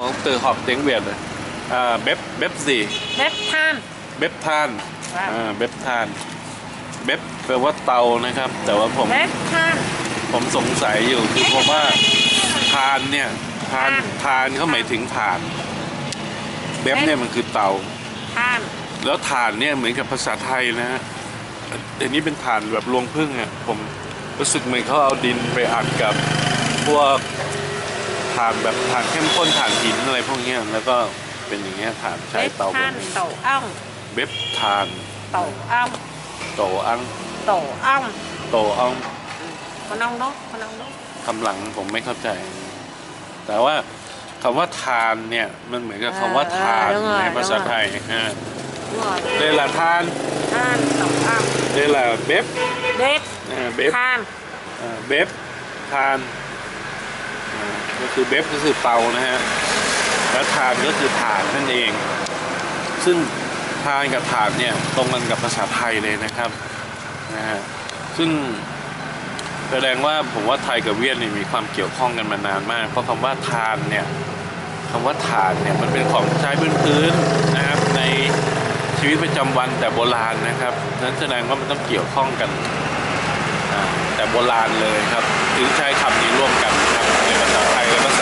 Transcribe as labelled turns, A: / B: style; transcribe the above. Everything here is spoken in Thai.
A: ของตือหอบเต็งเวียดเลยอ่าเบบเบบสี่
B: เล็บท่าน
A: เบบทาน
B: ครับ
A: อ่าเบบทานเบบแปลว่าเตานะครับ แต่ว่าผม
B: เล็บท่าน
A: ผมสงสัยอยู่คือผมว่าทานเนี่ยทาน
B: ทาน
A: ทานเขาหมายถึงถ่าน เบบเนี่ยมันคือเตา
B: ท่าน
A: แล้วถ่านเนี่ยเหมือนกับภาษาไทยนะฮะอันนี้เป็นถ่านแบบรวงพึ่งอะผมรู้สึกเหมือนเขาเอาดินไปอัดกับพวก ถ่านแบบถ่านเข้มข้นถ่านหินอะไรพวกเนี้ยแล้วก็เป็นอย่างเงี้ยถ่านใช้
B: เล็บ
A: เตาแบ
B: ท่า
A: บ
B: น
A: นี้
B: โตอ่อง
A: เบ็บทาน
B: โตอ่อง
A: โตอัง
B: โตอ่อง
A: โตอัง
B: con ông đó con ông đó
A: คำหลังผมไม่เข้าใจ แต่ว่าคำว่าทานเนี่ยมันเหมือนกับคำว่าทาน
B: เออเออ
A: ในภาษา
B: เออ
A: ไทยอ่า
B: đúng rồi
A: เดลาทาน
B: than tổ ong
A: เดลาเบ็บ
B: bếp
A: อ่าเบ็บ
B: than
A: อ่าเบฟทานอ่า ก็คือเบฟก็คือเตานะฮะแล้วทานก็คือถานนั่นเอง ซึ่งทานกับถานเนี่ยตรงกันกับภาษาไทยเลยนะครับนะฮะซึ่งแสดงว่าผมว่าไทยกับเวียดนี่มีความเกี่ยวข้องกันมานานมาก เพราะคำว่าทานเนี่ยคำว่าถานเนี่ยมันเป็นของใช้พื้นๆนะครับในชีวิตประจำวันแต่โบราณนะครับนั้นแสดงว่ามันต้องเกี่ยวข้องกันแต่โบราณเลยครับถึงใช้คำนี้ร่วมกัน 哪儿个